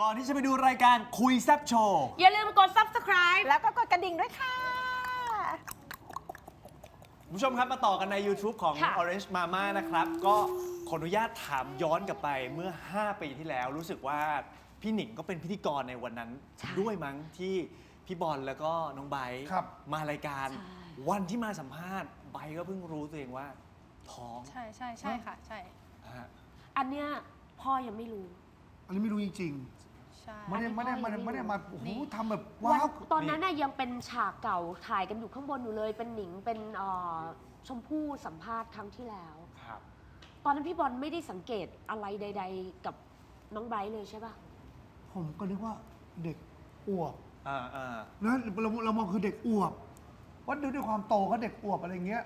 ก่อนที่จะไปดูรายการคุยแซบโชว์ อย่าลืมกด subscribe แล้วก็กดกระดิ่งด้วยค่ะ คุณผู้ชมครับมาต่อกันใน YouTube ของ ค่ะ Orange Mama นะครับ ก็ขออนุญาตถามย้อนกลับไปเมื่อ 5 ปีที่แล้ว รู้สึกว่าพี่หนิงก็เป็นพิธีกรในวันนั้นใช่ด้วยมั้งที่พี่บอลแล้วก็น้องไบร์ทครับ มารายการใช่วันที่มาสัมภาษณ์ไบร์ทก็เพิ่งรู้ตัวเองว่าท้องใช่ใช่ใช่ค่ะ ใช่ ฮะอันเนี้ยพ่อยังไม่รู้ อันนี้ไม่รู้จริง ใช่ๆไม่ได้ไม่ได้อัไม่นได้นี้ไม่ได้มาโอ้โหนี่ ทำแบบวัว้านวตอนนั้นน่ะยังเป็นฉากเก่าถ่ายกันอยู่ข้างบนอยู่เลย เป็นหนิงเป็นเอ่อชมพู่สัมภาษณ์ครั้งที่แล้ว ครับ ตอนนั้นพี่บอลไม่ได้สังเกตอะไรใด ๆ กับน้องไบรท์เลยใช่ปะผมก็นึกว่าเด็กอวบอ่าอ่านะเราเรามองคือเด็กอวบว่าดูด้วยความโตก็เด็กอวบอะไรเงี้ย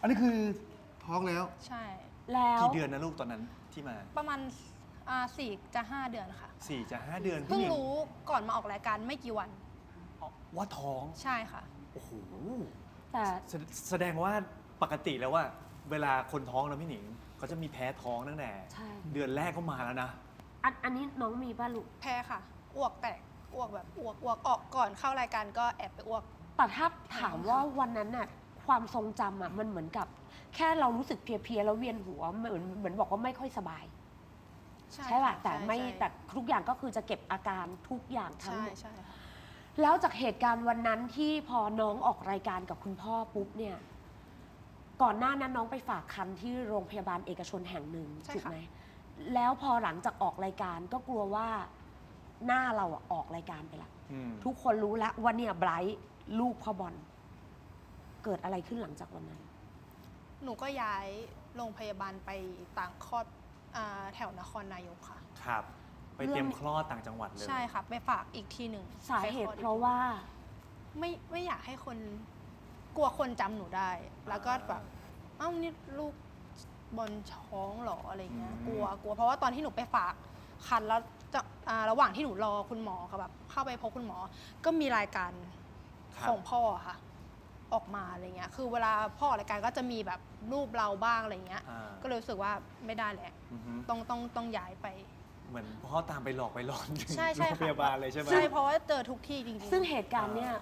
อันนี้คือท้องแล้ว ใช่ แล้ว กี่เดือนนะลูกตอนนั้นที่มา ประมาณ อ่าสี่จะห้าเดือนค่ะ สี่จะห้าเดือนเพิ่พี่งหนิงรู้ก่อนมาออกรายการไม่กี่วัน ว่าท้องใช่ค่ะ โอ้โหแต่แสแสดงว่าปกติแล้วว่า เวลาคนท้องนะพี่หนิงเขาจะมีแพ้ท้องตั้งแต่ใช่ เดือนแรกก็มาแล้วนะ อันอันนี้น้องมีป่ะลูกแพ้ค่ะ อ้วกแตก อ้วกแบบอ้วกอ้วกออกก่อนเข้ารายการก็แอบไปอ้วก แต่ถ้าถามว่าวันนั้นน่ะความทรงจำอะมันเหมือนกับ แค่เรารู้สึกเพลียๆแล้วเวียนหัวเหมือนเหมือนบอกว่าไม่ค่อยสบาย ใช่ป่ะค่แต่ไม่ใช่ แต่ทุกอย่างก็คือจะเก็บอาการทุกอย่างทั้งใช่หมด ใช่ค่ะแล้วจากเหตุการณ์วันนั้นที่พอน้องออกรายการกับคุณพ่อปุ๊บเนี่ย ก่อนหน้านั้นน้องไปฝากคันที่โรงพยาบาลเอกชนแห่งหนึ่งใช่ถูกค่ะไหมแล้วพอหลังจากออกรายการก็กลัวว่าหน้าเราอะออกรายการไปละ อืมทุกคนรู้แล้วว่าเนี่ยไบรท์ลูกพ่อบอลเกิดอะไรขึ้นหลังจากวันนั้น หนูก็ย้ายโรงพยาบาลไปต่างคลอด อ่าแถวนครนายกค่ะ ครับ ไปเตรียมคลอดต่างจังหวัดเลย ใช่ค่ะ ไปฝากอีกทีหนึ่งสาเหตุไปคลอดอีกเพราะว่า ไม่ไม่อยากให้คนกลัวคนจำหนูได้ แล้วก็แบบเอ้านี่ลูกบอลช้องเหรออะไรเงี้ย กลัวกลัวเพราะว่าตอนที่หนูไปฝากคันแล้วจะอ่าระหว่างที่หนูรอคุณหมอค่ะแบบเข้าไปพบคุณหมอ ก็มีรายการครับ ของพ่อค่ะ ออกมาอะไรเงี้ย คือเวลาพ่อออกรายการก็จะมีแบบรูปเราบ้างอะไรเงี้ย อ่าก็เลยรู้สึกว่าไม่ได้แหละ อือฮึต้องต้องต้องย้ายไป เหมือนพ่อตามไปหลอกไปหลอนถึงใช่ใช่โรงค่ะพยาบาลเลยใช่ไหม ใช่เพราะว่าเจอทุกที่จริงๆซึ่งเหตุการณ์เนี่ย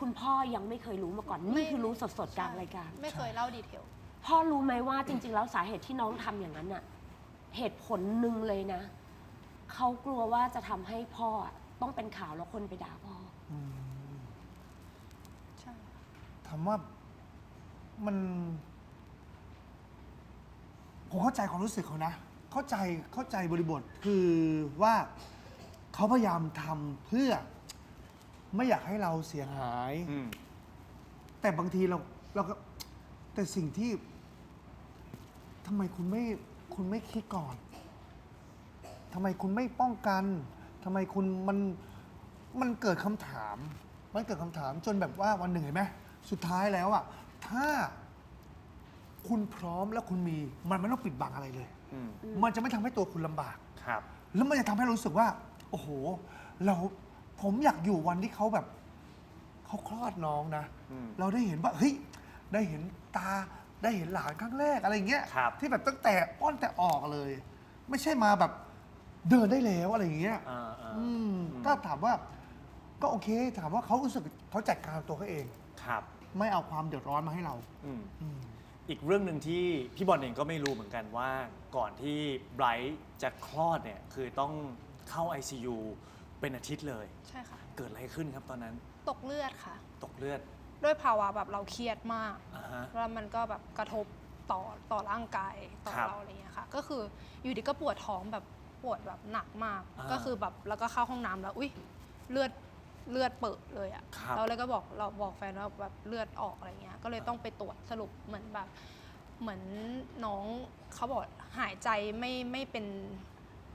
คุณพ่อยังไม่เคยรู้มาก่อนนี่คือรู้สดๆกลางรายการ ไม่เคยเล่าดีเทล พ่อรู้ไหมว่าจริง ๆ แล้วสาเหตุที่น้องทำอย่างนั้นน่ะ เหตุผลหนึ่งเลยนะ เขากลัวว่าจะทำให้พ่ออะต้องเป็นข่าวแล้วคนไปด่าพ่อใช่ถามว่ามัน ผมเข้าใจความรู้สึกเขานะ เข้าใจเข้าใจบริบทคือว่าเขาพยายามทำเพื่อไม่อยากให้เราเสียหาย อืม แต่บางทีเราเราก็แต่สิ่งที่ทำไมคุณไม่คุณไม่คิดก่อนทำไมคุณไม่ป้องกันทำไมคุณมันมันเกิดคำถาม มันเกิดคำถามจนแบบว่าวันหนึ่งเห็นไหมสุดท้ายแล้วอะถ้า คุณพร้อมแล้วคุณมีมันไม่ต้องปิดบังอะไรเลย อืมมันจะไม่ทำให้ตัวคุณลำบาก ครับ แล้วมันจะทำให้เรารู้สึกว่า โอ้โห เราผมอยากอยู่วันที่เขาแบบเขาคลอดน้องนะ อืมเราได้เห็นว่าเฮ้ยได้เห็นตาได้เห็นหลานครั้งแรกอะไรเงี้ยครับ ที่แบบตั้งแต่อ้อนแต่ออกเลย ไม่ใช่มาแบบเดินได้แล้วอะไรอย่างเงี้ย อ่าอ่าอืมอืมก็ถามว่าก็โอเค ถามว่าเขารู้สึกเขาจัดการตัวเขาเอง ครับ ไม่เอาความเดือดร้อนมาให้เรา อืม อืม อีกเรื่องหนึ่งที่พี่บอลเองก็ไม่รู้เหมือนกันว่าก่อนที่ไบรท์จะคลอดเนี่ยคือต้องเข้า ICU เป็นอาทิตย์เลย ใช่ค่ะ เกิดอะไรขึ้นครับตอนนั้นตกเลือดค่ะ ตกเลือดด้วยภาวะแบบเราเครียดมาก อ่าฮะ แล้วมันก็แบบกระทบต่อต่อร่างกายต่อครับเราอะไรเงี้ยค่ะ ก็คืออยู่ดีก็ปวดท้องแบบปวดแบบหนักมาก อ่า ก็คือแบบแล้วก็เข้าห้องน้ำแล้วอุ้ยเลือด เลือดเปิดเลยอะครับเราเลยก็บอกเราบอกแฟนว่าแบบเลือดออกอะไรเงี้ย ก็เลยต้องไปตรวจสรุปเหมือนแบบเหมือนน้องเขาบอกหายใจไม่ไม่เป็น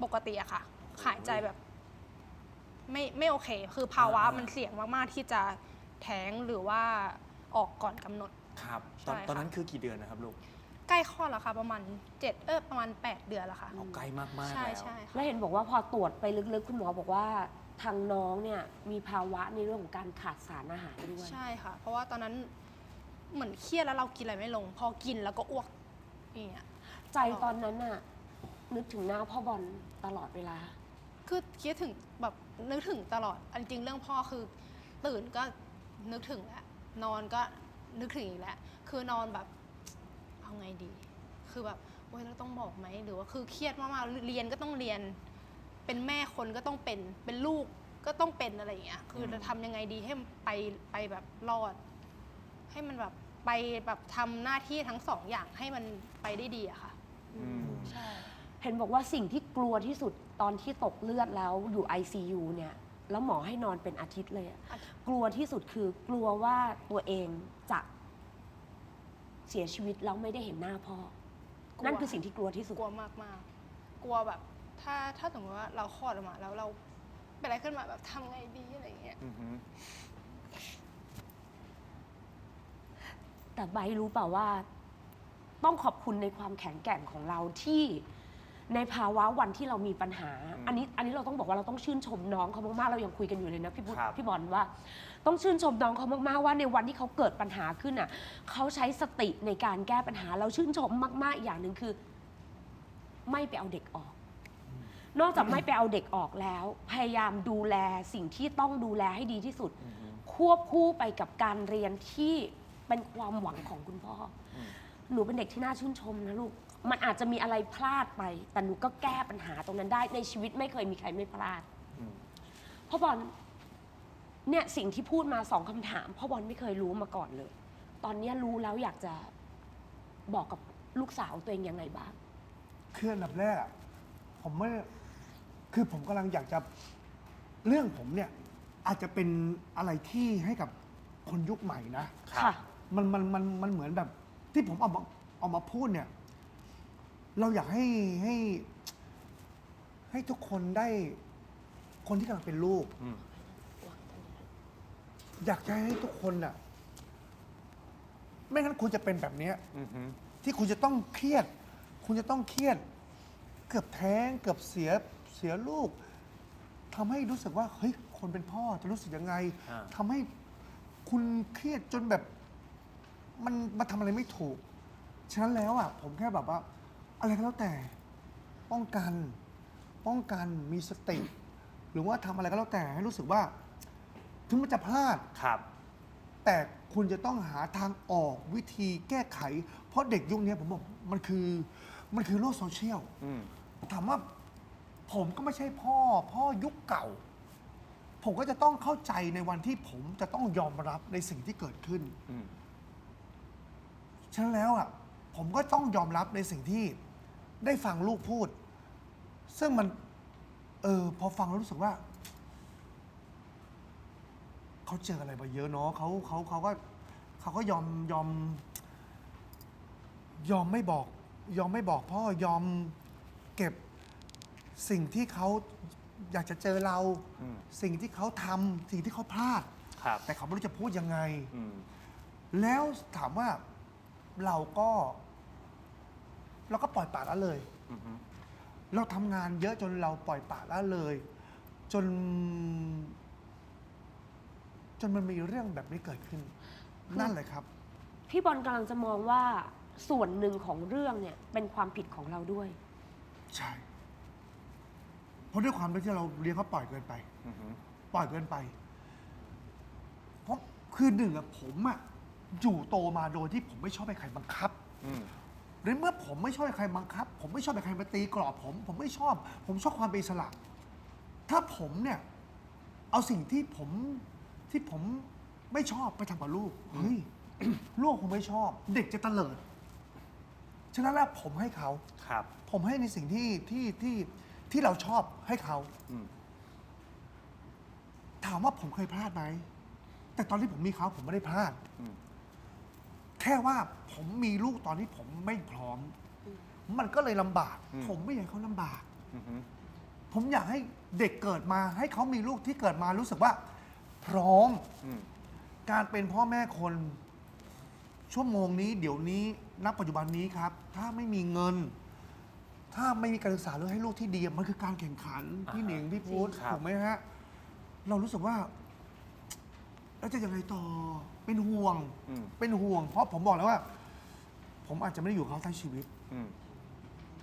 ปกติอะค่ะ หายใจแบบไม่ไม่โอเค คือภาวะอ่ามัมันเสี่ยงมากๆที่จะแท้งหรือว่าออกก่อนกำหนดครับตอนใช่ค่ะตอนนั้นคือกี่เดือนนะครับลูกใกล้คลอดแล้วค่ะประมาณเจ็ดเออประมาณ 8 เดือนแล้วค่ะเอาใกล้มากๆใช่แล้วใช่ค่ะแล้วเห็นบอกว่าพอตรวจไปลึกๆ คุณหมอบอกว่า ทางน้องเนี่ยมีภาวะในเรื่องของการขาดสารอาหารด้วย ใช่ค่ะ เพราะว่าตอนนั้นเหมือนเครียดแล้วเรากินอะไรไม่ลง พอกินแล้วก็อ้วกอย่างเงี้ยใจตอนนั้นน่ะนึกถึงหน้าพ่อบอลตลอดเวลา คือคิดถึงแบบนึกถึงตลอดอันจริงเรื่องพ่อคือ ตื่นก็นึกถึงแล้วนอนก็นึกถึงอีกแล้วคือนอนแบบเอาไงดี คือแบบโอ๊ยเราต้องบอกไหมหรือว่าคือเครียดมากๆเรียนก็ต้องเรียน เป็นแม่คนก็ต้องเป็นเป็นลูกก็ต้องเป็นอะไรอย่างเงี้ยคือจะทำยังไงดีให้มันไปไปแบบรอด ให้มันแบบไปแบบทำหน้าที่ทั้งสองอย่างให้มันไปได้ดีอะค่ะ อืมใช่ เห็นบอกว่าสิ่งที่กลัวที่สุดตอนที่ตกเลือดแล้วอยู่ ICU เนี่ย แล้วหมอให้นอนเป็นอาทิตย์เลยอะอาทิตย์ กลัวที่สุดคือกลัวว่าตัวเองจะเสียชีวิตแล้วไม่ได้เห็นหน้าพ่อกลัวนั่นคือสิ่งที่กลัวที่สุด กลัวมากมากๆกลัวแบบ ถ้าถ้าสมมติว่าเราคลอดออกมาแล้วเราเป็นอะไรขึ้นมาแบบทำไงดีอะไรอย่างเงี้ย อือหือแต่ใบร์ทรู้เปล่าว่า ต้องขอบคุณในความแข็งแกร่งของเราที่ในภาวะวันที่เรามีปัญหา อันนี้อันนี้เราต้องบอกว่าเราต้องชื่นชมน้องเขามากๆเรายังคุยกันอยู่เลยนะพี่บุญครับ พี่บอลว่า ต้องชื่นชมน้องเขามากๆว่าในวันที่เขาเกิดปัญหาขึ้นอะเขาใช้สติในการแก้ปัญหา เราชื่นชมมาก ๆอีกอย่างหนึ่งคือ ไม่ไปเอาเด็กออก นอกจากไม่ไปเอาเด็กออกแล้ว พยายามดูแลสิ่งที่ต้องดูแลให้ดีที่สุดอือหือควบคู่ไปกับการเรียนที่เป็นความหวังของคุณพ่ออมหนูเป็นเด็กที่น่าชื่นชมนะลูก มันอาจจะมีอะไรพลาดไป แต่หนูก็แก้ปัญหาตรงนั้นได้ ในชีวิตไม่เคยมีใครไม่พลาดอืมพ่อบอลเนี่ยสิ่งที่พูดมาสองคำถามพ่อบอลไม่เคยรู้มาก่อนเลย ตอนเนี้ยรู้แล้วอยากจะบอกกับลูกสาวตัวเองยังไงบ้าง คืออันดับแรกอะผมไม่ คือผมกำลังอยากจะเรื่องผมเนี่ยอาจจะเป็นอะไรที่ให้กับคนยุคใหม่นะค่ะ มันมันมันมันเหมือนแบบ ที่ผมเอามาเอามาพูดเนี่ย เราอยากให้ให้ ให้ทุกคนได้ คนที่กำลังเป็นลูก อืม อยากจะให้ทุกคนน่ะ ไม่งั้นคุณจะเป็นแบบเนี้ย อือหือ ที่คุณจะต้องเครียด คุณจะต้องเครียด เกือบแท้ง เกือบเสีย เสียลูกทำให้รู้สึกว่าเฮ้ยคนเป็นพ่อจะรู้สึกยังไงอ่า ทำให้คุณเครียดจนแบบ มันมาทำอะไรไม่ถูก ฉะนั้นแล้วอะผมแค่แบบว่า อะไรก็แล้วแต่ ป้องกัน ป้องกันมีสติ หรือว่าทำอะไรก็แล้วแต่ให้รู้สึกว่า ถึงมันจะพลาด ครับ แต่คุณจะต้องหาทางออกวิธีแก้ไข เพราะเด็กยุคนี้ผมบอกมันคือมันคือโลกโซเชียลอืม ถามว่า ผมก็ไม่ใช่พ่อ พ่อยุคเก่า ผมก็จะต้องเข้าใจในวันที่ผมจะต้องยอมรับในสิ่งที่เกิดขึ้น อืม ฉะนั้นแล้วอะผมก็ต้องยอมรับในสิ่งที่ได้ฟังลูกพูด ซึ่งมัน เออ พอฟังแล้วรู้สึกว่า เขาเจออะไรมาเยอะเนาะเขาเขาเขาก็เขาก็ยอมยอม ยอมไม่บอก ยอมไม่บอกพ่อยอมเก็บ สิ่งที่เขาอยากจะเจอเรา อืมสิ่งที่เขาทำสิ่งที่เขาพลาด ครับแต่เขาไม่รู้จะพูดยังไง อืมแล้วถามว่าเราก็เราก็ปล่อยปละละเลย อือหือเราทำงานเยอะจนเราปล่อยปละละเลย จน จนมันมีเรื่องแบบนี้เกิดขึ้น นั่นเลยครับ พี่บอลกำลังจะมองว่าส่วนหนึ่งของเรื่องเนี่ยเป็นความผิดของเราด้วย ใช่เพ ราะด้วยความที่เราเลี้ยงเขาปล่อยเกินไป อือหือปล่อยเกินไป เพราะคือหนึ่งอะผมอะอยู่โตมาโดยที่ผมไม่ชอบให้ใครบังคับ อืมหรือเมื่อผมไม่ชอบให้ใครบังคับ ผมไม่ชอบให้ใครมาตีกรอบผม ผมไม่ชอบ ผมชอบความเป็นอิสระ ถ้าผมเนี่ย เอาสิ่งที่ผมที่ผมไม่ชอบไปทำกับลูกเฮ้ย ลูกคงไม่ชอบ เด็กจะเตลิด ฉะนั้นแล้วผมให้เขา ครับ ผมให้ในสิ่งที่ที่ที่ ที่เราชอบให้เขา อืม ถามว่าผมเคยพลาดไหม แต่ตอนที่ผมมีเขาผมไม่ได้พลาด อืม แค่ว่าผมมีลูกตอนที่ผมไม่พร้อม มันก็เลยลำบาก ผมไม่อยากให้เขาลำบาก อือหือ ผมอยากให้เด็กเกิดมา ให้เขามีลูกที่เกิดมารู้สึกว่า พร้อม อืม การเป็นพ่อแม่คน ชั่วโมงนี้ เดี๋ยวนี้ณปัจจุบันนี้ครับ ถ้าไม่มีเงิน ถ้าไม่มีการศึกษาหรือให้ลูกที่ดีมันคือการแข่งขันพี่หนิงพี่พุทธครับ ถูกไหมฮะเรารู้สึกว่าแล้วจะยังไงต่อเป็นห่วงอืม เป็นห่วง เพราะผมบอกแล้วว่า ผมอาจจะไม่ได้อยู่กับเขาทั้งชีวิต อืม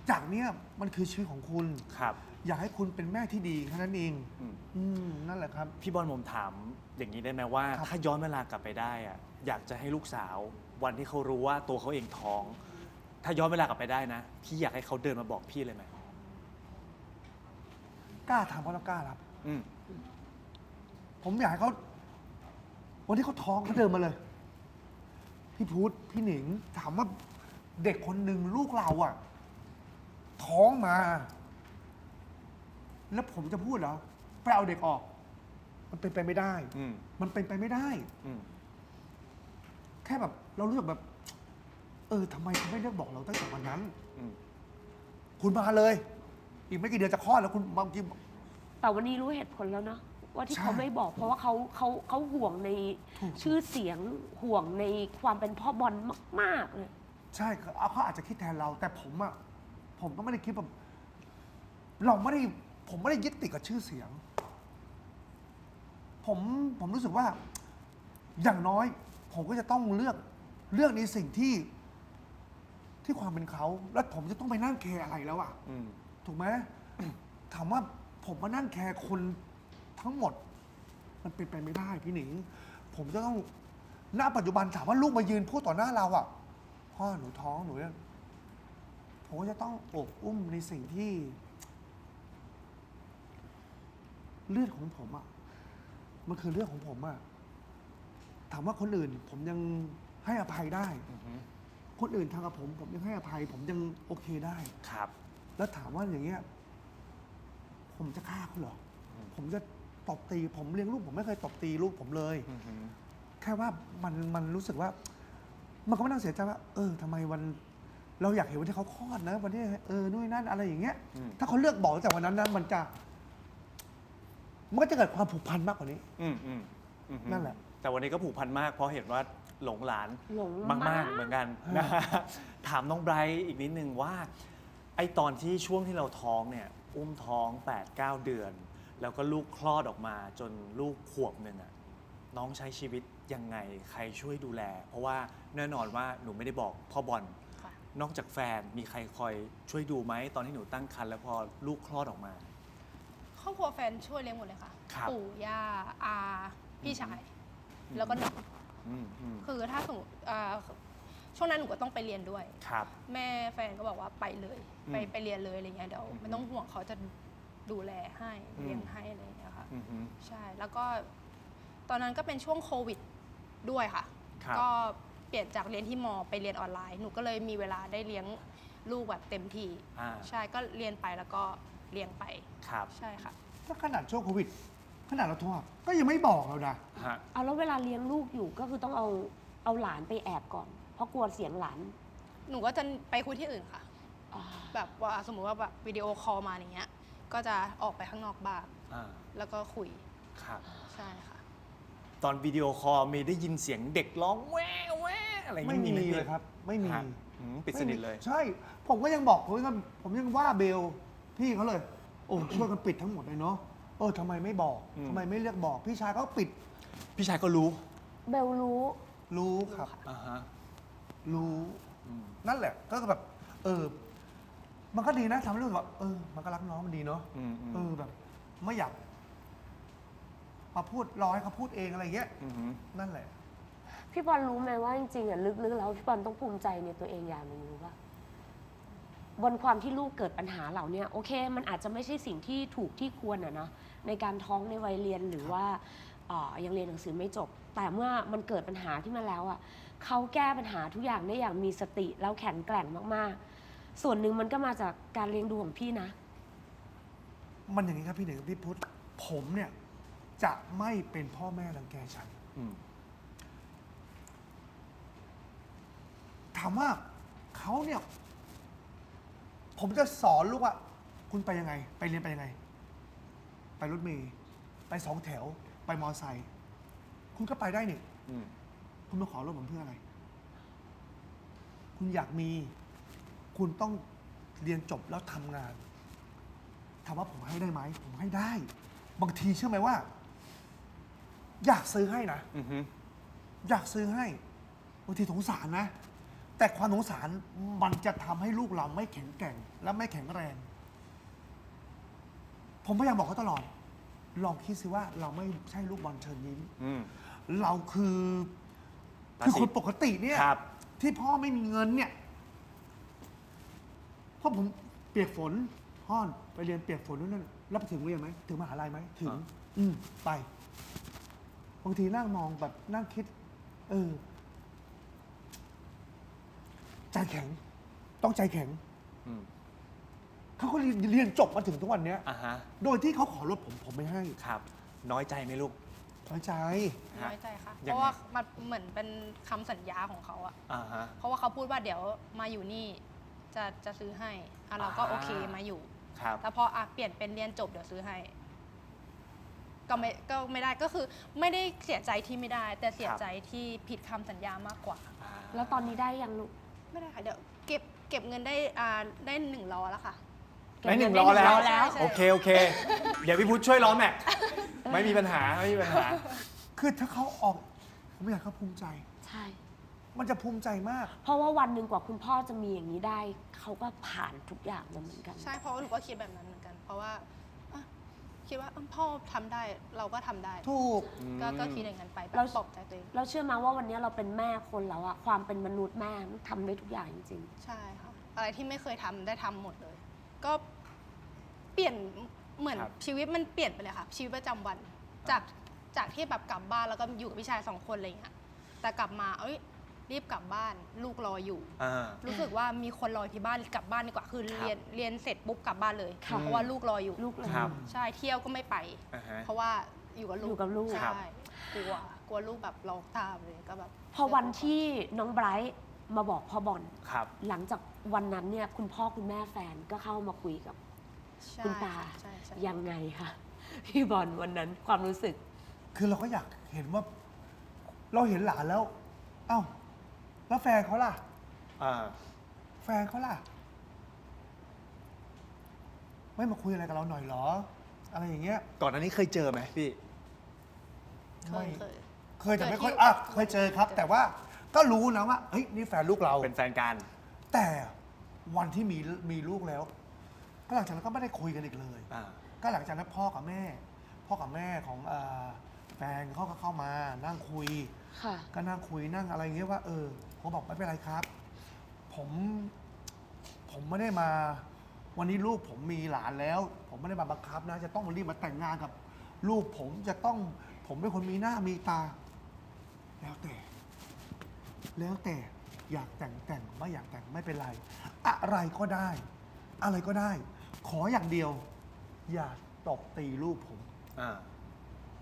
จากเนี้ยมันคือชีวิตของคุณ ครับ อยากให้คุณเป็นแม่ที่ดีแค่นั้นเอง อืม อืมนั่นแหละครับ พี่บอลผมถามอย่างนี้ได้ไหมว่า ครับ ถ้าย้อนเวลากลับไปได้อะอยากจะให้ลูกสาว วันที่เขารู้ว่าตัวเขาเองท้อง ถ้าย้อนเวลากลับไปได้นะ พี่อยากให้เขาเดินมาบอกพี่เลยไหมกล้าทำก็ต้องกล้ารับ อืมผมอยากให้เขาวันที่เขาท้องเขาเดินมาเลย พี่พุธพี่หนิง ถามว่าเด็กคนหนึ่งลูกเราอะท้องมา แล้วผมจะพูดเหรอไปเอาเด็กออก มันเป็นไปไม่ได้ อืมมันเป็นไปไม่ได้ อืม แค่แบบเรารู้สึกแบบ เออทำไมคุณไม่เลือกบอกเราตั้งแต่วันนั้น อืมคุณมาเลย อีกไม่กี่เดือนจะคลอดแล้วคุณบางที แต่วันนี้รู้เหตุผลแล้วเนาะว่าที่ใช่เขาไม่บอก เพราะว่าเขาเขาเขาห่วงในถูก ชื่อเสียงห่วงในความเป็นพ่อบอลมากๆเลยใช่ครับเอาเขาอาจจะคิดแทนเรา แต่ผมอะผมก็ไม่ได้คิดแบบเราไม่ได้ผมไม่ได้ยึดติดกับชื่อเสียง ผมผมรู้สึกว่า อย่างน้อย ผมก็จะต้องเลือกเลือกในสิ่งที่ ที่ความเป็นเขาแล้วผมจะต้องไปนั่งแคร์อะไรแล้วอะอืม ถูกไหม ถามว่าผมมานั่งแคร์คนทั้งหมด มันเป็นไปไม่ได้พี่หนิง ผมจะต้องณปัจจุบันถามว่าลูกมายืนพูดต่อหน้าเราอะพ่อหนูท้องหนูเนี่ยผมก็จะต้องโอบอุ้มในสิ่งที่ เลือดของผมอะมันคือเลือดของผมอะถามว่าคนอื่น ผมยังให้อภัยได้ อือฮึ คนอื่นทางกับผม ผมยังให้อภัย ผมยังโอเคได้ ครับ แล้วถามว่าอย่างเงี้ย ผมจะฆ่าเขาเหรออืมผมจะตบตี ผมเลี้ยงลูกผมไม่เคยตบตีลูกผมเลย อือฮึแค่ว่ามันมันรู้สึกว่า มันก็ไม่ต้องเสียใจว่า เออทำไมวัน เราอยากเห็นวันที่เขาคลอดนะ วันที่เออนู่นนนั่นอะไรอย่างเงี้ย อืม ถ้าเขาเลือกบอกตั้งแต่วันนั้นนั้นมันจะ มันก็จะเกิดความผูกพันมากกว่านี้ อืมอืมอือฮึนั่นแหละ แต่วันนี้ก็ผูกพันมาก เพราะเห็นว่าหลงหลานหลงมากมากๆเหมือนกันนะฮะถามน้องไบรท์อีกนิดนึงว่าไอตอนที่ช่วงที่เราท้องเนี่ยอุ้มท้อง 8 9 เดือน แล้วก็ลูกคลอดออกมาจนลูกขวบหนึ่งอะน้องใช้ชีวิตยังไงใครช่วยดูแล เพราะว่าแน่นอนว่าหนูไม่ได้บอกพ่อบอลค่ะ นอกจากแฟนมีใครคอยช่วยดูไหมตอนที่หนูตั้งครรภ์แล้วพอลูกคลอดออกมา ครอบครัวแฟนช่วยเลี้ยงหมดเลยค่ะ ครับ ปู่ย่าอาพี่ชาย แล้วก็หนูอืมอืมคือถ้าสมมติอ่าช่วงนั้นหนูก็ต้องไปเรียนด้วย ครับ แม่แฟนก็บอกว่าไปเลยไปอืมไปเรียนเลยอะไรเงี้ยเดี๋ยวอืมไม่ต้องห่วงเขาจะดูแลให้อืม เลี้ยงให้อะไรเงี้ยค่ะ อืมอืม ใช่ แล้วก็ตอนนั้นก็เป็นช่วงโควิดด้วยค่ะ ครับ ก็เปลี่ยนจากเรียนที่มอไปเรียนออนไลน์ หนูก็เลยมีเวลาได้เลี้ยงลูกแบบเต็มที่ อ่าใช่ ก็เรียนไปแล้วก็เลี้ยงไป ครับ ใช่ค่ะ ถ้าขนาดช่วงโควิด ขนาดเราโทรหาก็ยังไม่บอกเรานะฮะ เอาแล้วเวลาเลี้ยงลูกอยู่ก็คือต้องเอาเอาหลานไปแอบก่อน เพราะกลัวเสียงหลานหนูก็จะไปคุยที่อื่นค่ะ อ่าแบบว่าสมมุติว่าแบบวิดีโอคอลมาอย่างเงี้ย ก็จะออกไปข้างนอกบ้างอ่า แล้วก็คุยครับ ใช่ค่ะ ตอนวิดีโอคอลมีได้ยินเสียงเด็กร้องแว่แว่อะไรอย่างไม่งี้มีไหเลยครับ ไม่มีฮะอืมปิดสนิทเลยใช่ ผมก็ยังบอกผมยังผมยังว่าเบลพี่เขาเลย โอ้ช่วยกันปิดทั้งหมดเลยเนาะ เออทำไมไม่บอกอืมทำไมไม่เลือกบอก พี่ชายก็ปิดพี่ชายก็รู้เบลรู้ รู้ครับ อ่าฮะ รู้อืมนั่นแหละ ก็แบบ เออ มันก็ดีนะทำให้รู้สึกว่าเออ มันก็รักน้องมันดีเนาะอืมอืม เออแบบ ไม่อยากมาพูดรอให้เขาพูดเองอะไรเงี้ยอืมฮึนั่นแหละ พี่บอลรู้ไหมว่าจริงๆอะลึกๆแล้วพี่บอลต้องภูมิใจในตัวเองอย่างหนึ่งรู้ป่ะ บนความที่ลูกเกิดปัญหาเหล่าเนี้ยโอเค มันอาจจะไม่ใช่สิ่งที่ถูกที่ควรอะนะในการท้องในวัยเรียนหรือว่าเอ่อยังเรียนหนังสือไม่จบ แต่เมื่อมันเกิดปัญหาที่มาแล้วอะเขาแก้ปัญหาทุกอย่างได้อย่างมีสติแล้วแข็งแกร่งมากๆ ส่วนหนึ่งมันก็มาจากการเลี้ยงดูของพี่นะ มันอย่างนี้ครับพี่หนึ่งพี่พุทธผมเนี่ยจะไม่เป็นพ่อแม่รังแกฉันอืมถามว่าเขาเนี่ย ผมจะสอนลูกว่า คุณไปยังไง ไปเรียนไปยังไง ไปรถเมย์ไปสองแถว ไปมอไซค์คุณก็ไปได้นี่อืมคุณมาขอรถผมเพื่ออะไร คุณอยากมี คุณต้องเรียนจบแล้วทำงานถามว่าผมให้ได้ไหม ผมให้ได้ บางทีเชื่อไหมว่า อยากซื้อให้นะ อืมฮึอยากซื้อให้บางทีสงสารนะ แต่ความสงสารมันจะทำให้ลูกเราไม่แข็งแกร่ง และไม่แข็งแรง ผมพยายามบอกเขาตลอด ลองคิดสิว่าเราไม่ใช่ลูกบอลเชิญยิ้ม อืม เราคือภาคือษีคนปกติเนี่ยครับ ที่พ่อไม่มีเงินเนี่ยเพราะผมเปียกฝนพ่อนไปเรียนเปียกฝนนู่นนั่นแล้วไปถึงโรงเรียนไหมถึงมหาลัยไหมถึงอ่าอืมไปบางทีนั่งมองแบบนั่งคิด เออ ใจแข็ง ต้องใจแข็ง อืม เขาก็เรียนเรียนจบมาถึงทุกวันเนี้ย อ่าฮะ โดยที่เขาขอรถผมผมไม่ให้ครับ น้อยใจไหมลูก น้อยใจฮะน้อยใจค่ะ ยังไง เพราะว่ามันเหมือนเป็นคำสัญญาของเขาอะอ่าฮะ เพราะว่าเขาพูดว่าเดี๋ยวมาอยู่นี่จะจะซื้อให้อะเราก็อ่า โอเคมาอยู่ ครับ แต่พออะเปลี่ยนเป็นเรียนจบเดี๋ยวซื้อให้ ก็ไม่ก็ไม่ได้ก็คือไม่ได้เสียใจที่ไม่ได้ แต่เสียใจที่ผิดคำสัญญามากกว่า แล้วตอนนี้ได้ยังลูก ไม่ได้ค่ะเดี๋ยวเก็บเก็บเงินได้อ่าได้หนึ่งล้อแล้วค่ะ ได้หนึ่งเก็บล้อเงินแล้ว ได้หนึ่งล้อแล้วใช่โอเค โอเค เดี๋ยวพี่พุทธช่วยล้อแม็กไม่มีปัญหา ไม่มีปัญหา คือถ้าเขาออก ผมอยากให้เขาภูมิใจ ใช่ มันจะภูมิใจมาก เพราะว่าวันหนึ่งกว่าคุณพ่อจะมีอย่างนี้ได้ เขาก็ผ่านทุกอย่างมาเหมือนกัน ใช่เพราะว่าหนูก็คิดแบบนั้นเหมือนกัน เพราะว่าอะ คิดว่าอะพ่อทำได้เราก็ทำได้ ถูก ก็ก็คิดอย่างนั้นไปแบเราบปลอบใจตัวเองเราเชื่อมาว่าวันนี้เราเป็นแม่คนแล้วอะความเป็นมนุษย์แม่ทำได้ทุกอย่างจริงใช่ค่ะอะไรที่ไม่เคยทำได้ทำหมดเลย ก็เปลี่ยนเหมือนครับ ชีวิตมันเปลี่ยนไปเลยค่ะ ชีวิตประจำวัน จากจากที่แบบกลับบ้านแล้วก็อยู่กับพี่ชายสองคนอะไรอย่างเงี้ยแต่กลับมาเอ้ย รีบกลับบ้าน ลูกรออยู่ อ่า รู้สึกว่ามีคนรอที่บ้านกลับบ้านดีกว่าคือครับเรียนเรียนเสร็จปุ๊บกลับบ้านเลยค่ะ เพราะว่าลูกรออยู่ๆลูกเลย ครับ ใช่เที่ยวก็ไม่ไป อ่าฮะ เพราะว่าอยู่กับลูกอยู่กับลูกใช่ครับกลัวกลัวลูกแบบร้องตามเลยก็แบบพอวันที่น้องไบรท์มาบอกพ่อบอลครับ หลังจากวันนั้นเนี่ยคุณพ่อคุณแม่แฟนก็เข้ามาคุยกับ ใช่คุณตา ใช่ใช่ยังไงคะพี่บอลวันนั้นความรู้สึก คือเราก็อยากเห็นว่า เราเห็นหลานแล้ว เอ้า แล้วแฟนเขาล่ะ อ่า แฟนเขาล่ะ ไม่มาคุยอะไรกับเราหน่อยเหรอ อะไรอย่างเงี้ย ก่อนหน้านี้เคยเจอไหมพี่ เคยเคย เคยแต่ไม่ค่อยเจอที่ อะเคยเจอครับ แต่ว่าก็รู้นะว่าเฮ้ยนี่แฟนลูกเรา เป็นแฟนกัน แต่วันที่มีมีลูกแล้ว ก็หลังจากนั้นก็ไม่ได้คุยกันอีกเลย อ่า ก็หลังจากนั้นพ่อกับแม่ พ่อกับแม่ของเออแฟนเขาก็เข้ามานั่งคุย ค่ะ ก็นั่งคุยนั่งอะไรอย่างเงี้ยว่าเออ ผมบอกไม่เป็นไรครับ ผมผมไม่ได้มา วันนี้ลูกผมมีหลานแล้ว ผมไม่ได้มาบังคับนะ จะต้องรีบมาแต่งงานกับ ลูกผมจะต้องผมเป็นคนมีหน้ามีตา แล้วแต่ แล้วแต่อยากแต่งแต่งไม่อยากแต่งไม่เป็นไร อะไรก็ได้ อะไรก็ได้ ขออย่างเดียว อย่าตบตีลูกผม อ่า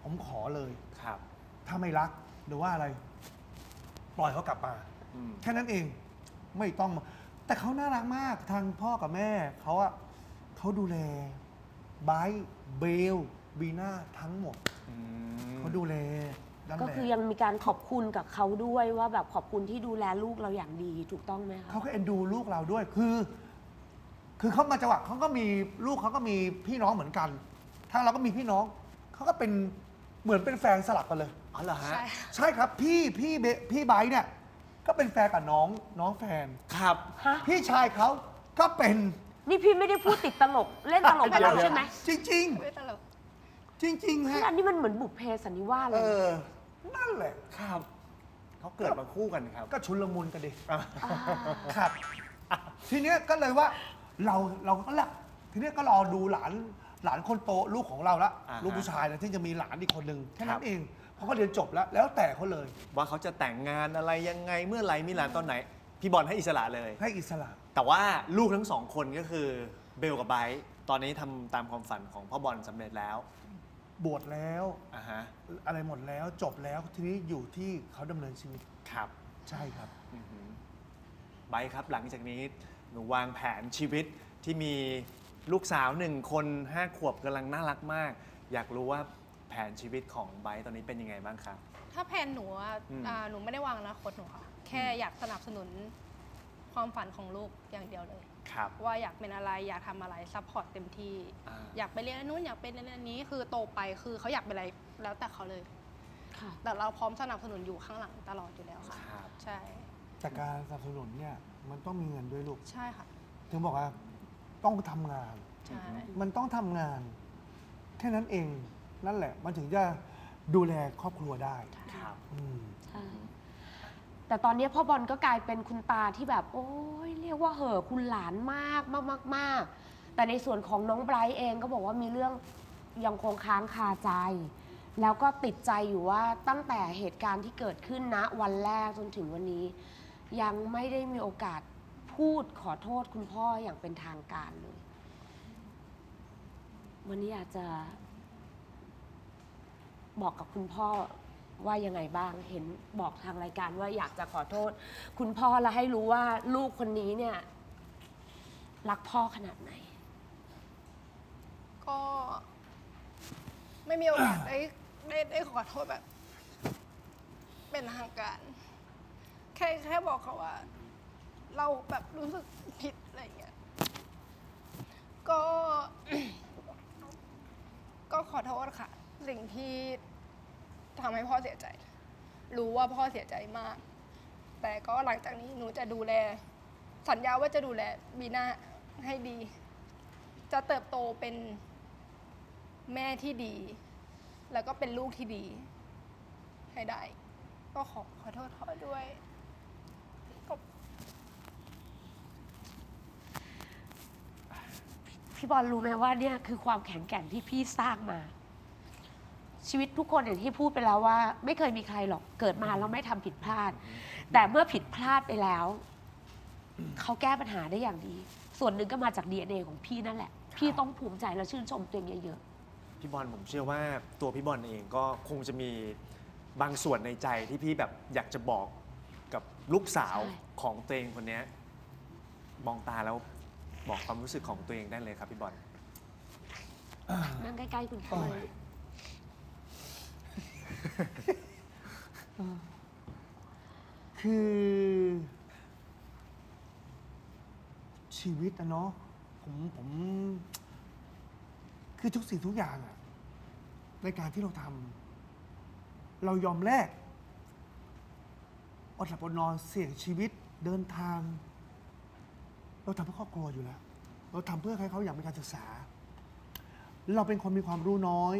ผมขอเลย ครับ ถ้าไม่รักหรือว่าอะไร ปล่อยเขากลับมาอืม แค่นั้นเองไม่ต้องมาแต่เขาน่ารักมากทางพ่อกับแม่เขาอะเขาดูแลไบร์ทเบลบีน่าทั้งหมดอืม เขาดูแลนั่นก็แหละคือยังมีการขอบคุณกับเขาด้วยว่าแบบขอบคุณที่ดูแลลูกเราอย่างดีถูกต้องไหมคะ เขาก็เอ็นดูลูกเราด้วยคือ คือเขามาจังหวะเขาก็มีลูกเขาก็มีพี่น้องเหมือนกันทางเราก็มีพี่น้องเขาก็เป็นเหมือนเป็นแฟนสลับกันเลย อ๋อเหรอฮะ ใช่ใช่ครับพี่พี่เบพี่ไบร์ทเนี่ย ก็เป็นแฟนกับน้องน้องแฟน ครับ ฮะ พี่ชายเขาก็เป็นนี่พี่ไม่ได้พูดติดตลก เล่นตลกกับเราใช่ไหมจริง ไม่ตลก ๆ จริงๆคือฮะอันนี้มันเหมือนบุพเพสันนิวาสเลเอยอ นั่นแหละ ครับเขาเกิดมาคู่กันครับ ก็ชุนละมุนกันดิอ่าครับ ทีเนี้ยก็เลยว่าเราเราก็ละทีเนี้ยก็รอดูหลาน หลานคนโตลูกของเราละอ่าฮะ ลูกผู้ชายนะที่จะมีหลานอีกคนหนึ่งแค่ครันั้บนเองเพราะเขาเรียนจบแล้วแล้วแต่เขาเลยว่าเขาจะแต่งงานอะไรยังไงเมื่อไหรมีหลานตอนไหน พี่บอลให้อิสระเลย ให้อิสระ แต่ว่าลูกทั้งสองคนก็คือเบลกับไบร์ทตอนนี้ทำตามความฝันของพ่อบอลสำเร็จแล้วบวชแล้วอ่าฮะอะไรหมดแล้วจบแล้วทีนี้อยู่ที่เขาดำเนินชีวิตครับใช่ครับ อือหือไบร์ทครับหลังจากนี้หนูวางแผนชีวิตที่มี ลูกสาวหนึ่งคนห้าขวบกำลังน่ารักมาก อยากรู้ว่าแผนชีวิตของไบร์ทตอนนี้เป็นยังไงบ้างครับ ถ้าแผนหนูอะอืม อ่าหนูไม่ได้วางอนาคตหนูค่ะแค่อยากสนับสนุนความฝันของลูกอย่างเดียวเลย ครับ ว่าอยากเป็นอะไรอยากทำอะไรซัพพอร์ตเต็มที่ อ่า อยากไปเรียนอันนู้นอยากเป็นเรียนอันนี้คือโตไปคือเขาอยากเป็นอะไรแล้วแต่เขาเลย ค่ะ แต่เราพร้อมสนับสนุนอยู่ข้างหลังตลอดอยู่แล้วค่ะ ครับ ใช่แต่การสนับสนุนเนี่ยมันต้องมีเงินด้วยลูก ใช่ค่ะ ถึงบอกว่า ต้องทำงาน ใช่ มันต้องทำงาน แค่นั้นเองนั่นแหละ มันถึงจะดูแลครอบครัวได้ครับ อืม ใช่แต่ตอนนี้พ่อบอลก็กลายเป็นคุณตาที่แบบ โอ้ยเรียกว่าเหอะคุณหลานมากมากมากมากแต่ในส่วนของน้องไบรท์เองก็บอกว่ามีเรื่องยังคงค้างคาใจ แล้วก็ติดใจอยู่ว่าตั้งแต่เหตุการณ์ที่เกิดขึ้นณวันแรกจนถึงวันนี้ ยังไม่ได้มีโอกาส พูดขอโทษคุณพ่ออย่างเป็นทางการเลย วันนี้อยากจะบอกกับคุณพ่อว่ายังไงบ้าง เห็นบอกทางรายการว่าอยากจะขอโทษ คุณพ่อและให้รู้ว่าลูกคนนี้เนี่ย รักพ่อขนาดไหน ก็ ไม่มีโอกาสได้ได้ได้ขอโทษแบบ เป็นทางการ แค่แค่บอกเขาว่า เราแบบรู้สึกผิดอะไรอย่างเงี้ย ก็ ก็ขอโทษค่ะ สิ่งที่ทำให้พ่อเสียใจ รู้ว่าพ่อเสียใจมาก แต่ก็หลังจากนี้หนูจะดูแล สัญญาว่าจะดูแลบีน่าให้ดี จะเติบโตเป็นแม่ที่ดี แล้วก็เป็นลูกที่ดี ให้ได้ ก็ขอขอโทษพ่อด้วยก็ พี่บอลรู้ไหมว่าเนี่ยคือความแข็งแกร่งที่พี่สร้างมา ชีวิตทุกคนอย่างที่พูดไปแล้วว่า ไม่เคยมีใครหรอกเกิดมาแล้วไม่ทำผิดพลาด แต่เมื่อผิดพลาดไปแล้ว เขาแก้ปัญหาได้อย่างดี ส่วนหนึ่งก็มาจาก DNA ของพี่นั่นแหละ พี่ต้องภูมิใจและชื่นชมตัวเองเยอะพี่บอลผมเชื่อว่าตัวพี่บอลเองก็คงจะมีบางส่วนในใจที่พี่แบบอยากจะบอกกับลูกสาวใช่ของตัวเองคนเนี้ยมองตาแล้ว บอกความรู้สึกของตัวเองได้เลยครับพี่บอลๆนั่งใกล้ๆคุณพ่อโอ้ยเลยคือ ชีวิตอะเนาะผมผม คือทุกสิ่งทุกอย่างอะในการที่เราทำเรายอมแลกอดหลับอดนอนเสี่ยงชีวิตเดินทาง เราทำเพื่อครอบครัวอยู่แล้ว เราทำเพื่อให้เขาอยากมีการศึกษา เราเป็นคนมีความรู้น้อย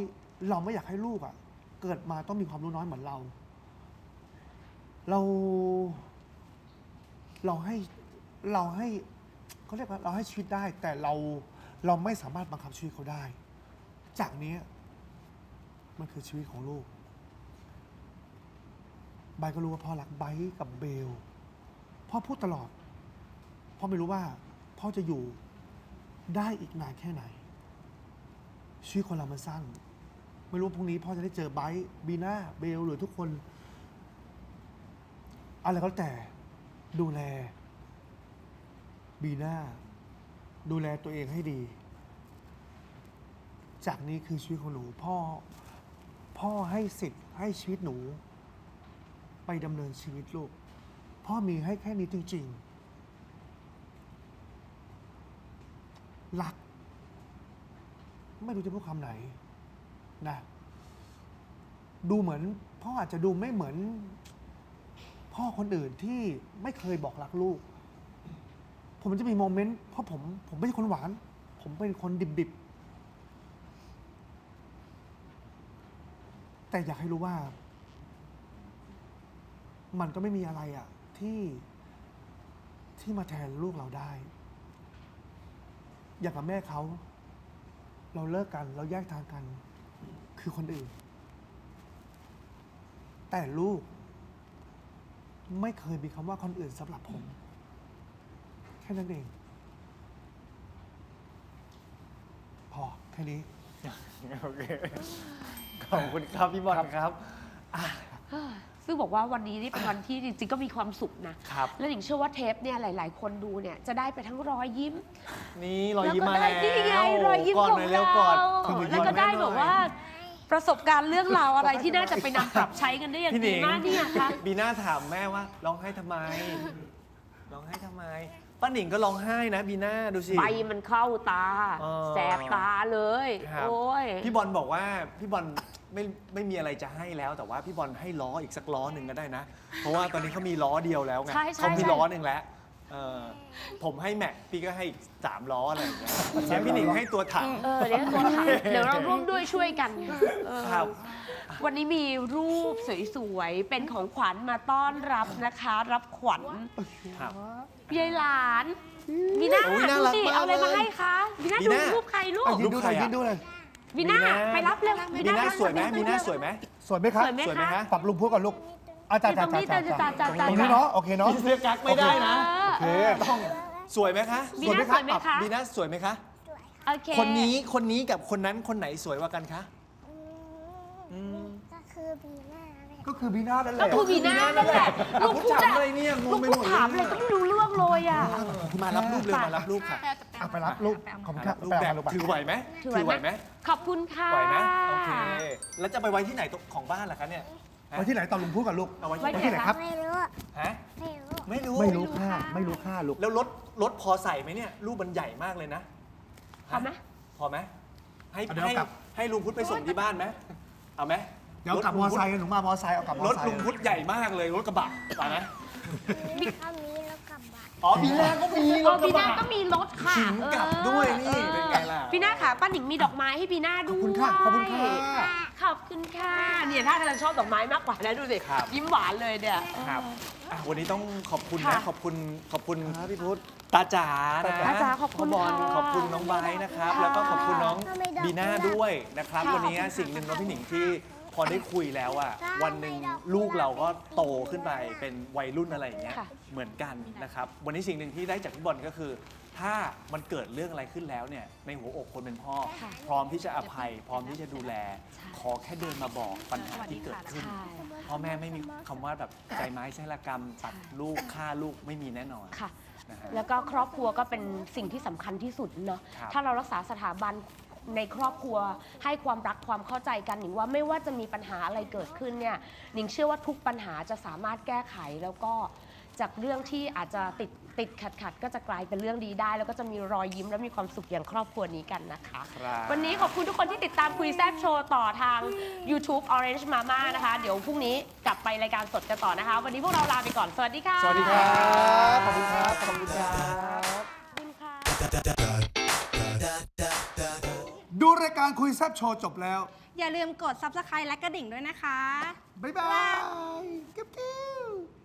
เราไม่อยากให้ลูกอะเกิดมาต้องมีความรู้น้อยเหมือนเรา เรา เราให้เราให้เขาเรียกว่าเราให้ชีวิตได้ แต่เราเราไม่สามารถบังคับชีวิตเขาได้ จากนี้มันคือชีวิตของลูกไบร์ทก็รู้ว่าพ่อรักไบร์ทกับเบลพ่อพูดตลอด พ่อไม่รู้ว่า พ่อจะอยู่ได้อีกนานแค่ไหน ชีวิตคนเรามันสั้น ไม่รู้พรุ่งนี้พ่อจะได้เจอไบร์ทบีน่าเบลหรือทุกคน อะไรก็แล้วแต่ดูแล บีน่าดูแลตัวเองให้ดี จากนี้คือชีวิตของหนูพ่อ พ่อให้สิทธิ์ให้ชีวิตหนู ไปดำเนินชีวิตลูก พ่อมีให้แค่นี้จริง ๆ รัก ไม่รู้จะพูดคำไหนนะดูเหมือนพ่ออาจจะดูไม่เหมือน พ่อคนอื่นที่ไม่เคยบอกรักลูก ผมจะมีโมเมนต์เพราะผมผมไม่ใช่คนหวาน ผมเป็นคนดิบๆ แต่อยากให้รู้ว่า มันก็ไม่มีอะไรอะที่ที่มาแทนลูกเราได้ อย่างกับแม่เขา เราเลิกกัน เราแยกทางกัน คือคนอื่น แต่ลูก ไม่เคยมีคำว่าคนอื่นสำหรับผม แค่นั้นเอง พอแค่นี้ โอเค ขอบคุณครับพี่บอลครับ ซึ่งบอกว่าวันนี้นี่เป็นวันที่จริงๆก็มีความสุขนะ ครับ และหนิงเชื่อว่าเทปเนี่ยหลาย ๆ คนดูเนี่ยจะได้ไปทั้งรอยยิ้ม นี่รอยยิ้มมาแล้แล้วก็ได้นี่ไงรอยยิ้มก่อนของหน่อยเร็วเราก่อนแล้วก็ได้แบบว่า ประสบการณ์เรื่องราวอะไรที่น่าจะไปนำปรับใช้กันได้อย่างพี่หดีนิงมากเนี่ยค่ะบีน่าถามแม่ว่าร้องไห้ทำไมร้องไห้ทำไมป้าหนิงก็ร้องไห้นะบีน่าดูสิ ใบมันเข้าตา เออแสบตาเลย ครับ โอ้ย พี่บอลบอกว่าพี่บอล ไม่ไม่มีอะไรจะให้แล้ว แต่ว่าพี่บอลให้ล้ออีกสักล้อหนึ่งก็ได้นะ เพราะว่าตอนนี้เขามีล้อเดียวแล้วไงใช่ใช่ เขามีใช่ล้อหนึ่งแล้วเออผมให้แม็กพี่ก็ให้อีกสามล้ออะไรอย่างเงี้ยเดี๋ยวพี่หนิงให้ตัวถังเออเดี๋ยวตัวถังเดี๋ยวเราร่วมด้วยช่วยกันเออครับ วันนี้มีรูปสวยๆ เป็นของขวัญมาต้อนรับนะคะ รับขวัญครับ ยายหลานบีน่าโอ้ยน่าดูรักสิมากเอาอะไรมาเลย ให้คะบีน่าบีดูน่ารูปใครลูกอะยืนดูหน่อยลูกใครอะยืนดูเลย บีน่าไปรับเร็วบีน่าสวยไหมบีน่าสวยไหมสวยไหมครับสวยไหมสวยไหมคะฮะปรับลุงพูดก่อนลูกอาจารย์ตรงนี้จ้าจ้าจ้าจ้าจ้าตรงนี้เนาะโอเคเนาะพี่เสื้อกั๊กไม่ได้นะเออโอเคต้องสวยไหมคะบีน่าสวยไหมคะบีน่าสวยไหมคะโอเคคนนี้คนนี้กับคนนั้นคนไหนสวยกว่ากันคะอืมก็คือบีหน้าเลย ก็คือบีน่านั่นแหก็ละคือบีน่านั่นแหละอะลูกผมพูดถามอะอะไรเนี่ยงลูงกไปพูหมดดถามอะไรก็ไม่รู้เรื่องเลยอะ มารับรูปเร็วมารับรูปค่ะอะไปรับลูกขอบคุณครับรูปไปแบเอาบลูกไปถือไหวไหมถือไหวไหมขอบคุณค่ะไหวไหมโอเคแล้วจะไปไว้ที่ไหนตรงของบ้านล่ะคะเนี่ยไว้ที่ไหนตอนลุงพูดกับลูกเอาไว้ไว้ที่ที่ไหนไหนครับไม่รู้ฮะไม่รู้ไม่รู้ไม่รู้ค่าไม่รู้ค่าลูกแล้วรถรถพอใส่ไหมเนี่ยรูปมันใหญ่มากเลยนะพอไหมพอไหมให้เอาเดี๋ยวให้กลับให้ลุงพุทธไปส่งที่บ้านไหมเอาไหม เดี๋ยวกลับมอไซค์หนูมามอไซค์เอากลับมอรถไซค์ลุงพุทธใหญ่มากเลยรถกระบะไปไหมถ้ามีแล้วกลับบ้านอ๋อบีน่าก็มีเออบีน่าก็มีรถค่ะขิงกลับด้วยนี่เป็นไงล่ะบีน่าค่ะป้าหนิงมีดอกไม้ให้บีน่าขด้อบวยคุณค่ะขอบคุณค่ะ ขอบคุณค่ะเนี่ยถ้ากำลังชอบดอกไม้มากกว่านะดูสิครับ ยิ้มหวานเลยเนี่ย ครับอะวันนี้ต้องขอบคุณค่ะนะขอบคุณขอบคุณพี่พุทธ ตาจ๋านะตาจ๋าขอบคุณพ่บอลค่ะขอบคุณน้องไบร์ทนะครับค่ะแล้วก็ขอบคุณน้องทำไมดอกบีน่าเบี้ยด้วยนะครับค่ะวันนี้สิ่งหนึ่งน้องพี่หนิงที่ พอได้คุยแล้วอะวันหนึ่งลูกเราก็โตขึ้นไปเป็นวัยรุ่นอะไรอย่างเงี้ยค่ะ เหมือนกันนะครับ วันนี้สิ่งหนึ่งที่ได้จากพี่บอลก็คือ ถ้ามันเกิดเรื่องอะไรขึ้นแล้วเนี่ยในหัวอกคนเป็นพ่อค่ะพร้อมที่จะอภัย พร้อมที่จะดูแล ขอแค่เดินมาบอกปัญหาที่เกิดขึ้น ใช่พ่อแม่ไม่มีคำว่าแบบใจไม้ใช้ละกรรมตัดลูกฆ่าลูกไม่มีแน่นอนค่ะ นะฮะ แล้วก็ครอบครัวก็เป็นสิ่งที่สำคัญที่สุดเนาะ ครับถ้าเรารักษาสถาบัน ในครอบครัวให้ความรักความเข้าใจกันหนิงว่าไม่ว่าจะมีปัญหาอะไรเกิดขึ้นเนี่ยหนิงเชื่อว่าทุกปัญหาจะสามารถแก้ไขแล้วก็จากเรื่องที่อาจจะติดติดขัดขัดๆก็จะกลายเป็นเรื่องดีได้ แล้วก็จะมีรอยยิ้มและมีความสุขอย่างครอบครัวนี้กันนะคะ ครับวันนี้ขอบคุณทุกคนที่ติดตามคุยแซบโชว์ต่อทาง YouTube Orange Mama นะคะ เดี๋ยวพรุ่งนี้กลับไปรายการสดกันต่อนะคะ วันนี้พวกเราลาไปก่อน สวัสดีค่ะสวัสดีครับ ขอบคุณครับ ขอบคุณครับ ขอบคุณค่ะ ดูรายการคุยแซบโชว์จบแล้ว อย่าลืมกด subscribe และกระดิ่งด้วยนะคะ บ๊ายบายกิ๊บกิ๊บ